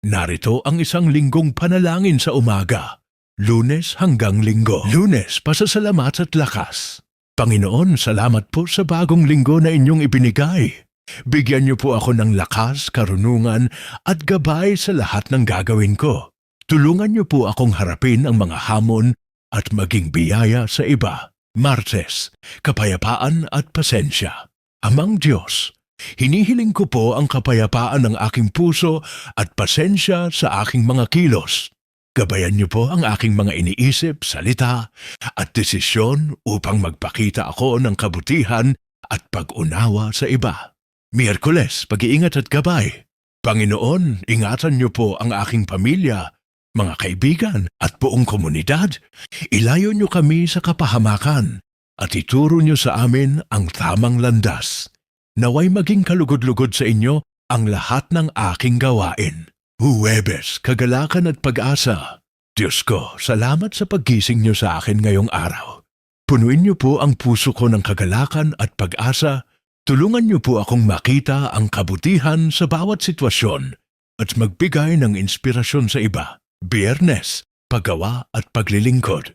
Narito ang isang linggong panalangin sa umaga. Lunes hanggang linggo. Lunes, pasasalamat at lakas. Panginoon, salamat po sa bagong linggo na inyong ibinigay. Bigyan niyo po ako ng lakas, karunungan at gabay sa lahat ng gagawin ko. Tulungan niyo po akong harapin ang mga hamon at maging biyaya sa iba. Martes, kapayapaan at pasensya. Amang Diyos, hinihiling ko po ang kapayapaan ng aking puso at pasensya sa aking mga kilos. Gabayan niyo po ang aking mga iniisip, salita at desisyon upang magpakita ako ng kabutihan at pag-unawa sa iba. Miyerkules, pag-iingat at gabay. Panginoon, ingatan niyo po ang aking pamilya, mga kaibigan at buong komunidad. Ilayo niyo kami sa kapahamakan at ituro niyo sa amin ang tamang landas. Naway maging kalugod-lugod sa inyo ang lahat ng aking gawain. Huwebes, kagalakan at pag-asa. Diyos ko, salamat sa paggising niyo sa akin ngayong araw. Punuin niyo po ang puso ko ng kagalakan at pag-asa. Tulungan niyo po akong makita ang kabutihan sa bawat sitwasyon at magbigay ng inspirasyon sa iba. Biyernes, paggawa at paglilingkod.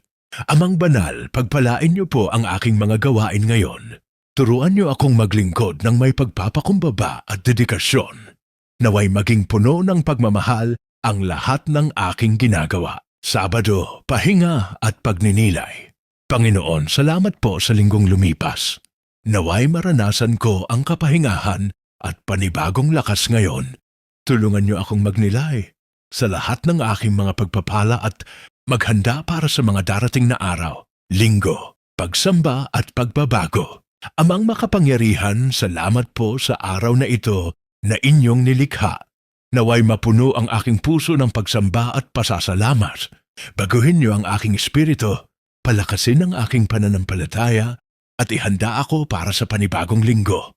Amang banal, pagpalain niyo po ang aking mga gawain ngayon. Turuan niyo akong maglingkod ng may pagpapakumbaba at dedikasyon. Naway maging puno ng pagmamahal ang lahat ng aking ginagawa. Sabado, pahinga at pagninilay. Panginoon, salamat po sa linggong lumipas. Naway maranasan ko ang kapahingahan at panibagong lakas ngayon. Tulungan niyo akong magnilay sa lahat ng aking mga pagpapala at maghanda para sa mga darating na araw, linggo, pagsamba at pagbabago. Amang makapangyarihan, salamat po sa araw na ito na inyong nilikha. Naway mapuno ang aking puso ng pagsamba at pasasalamat. Baguhin niyo ang aking espiritu, palakasin ang aking pananampalataya, at ihanda ako para sa panibagong linggo.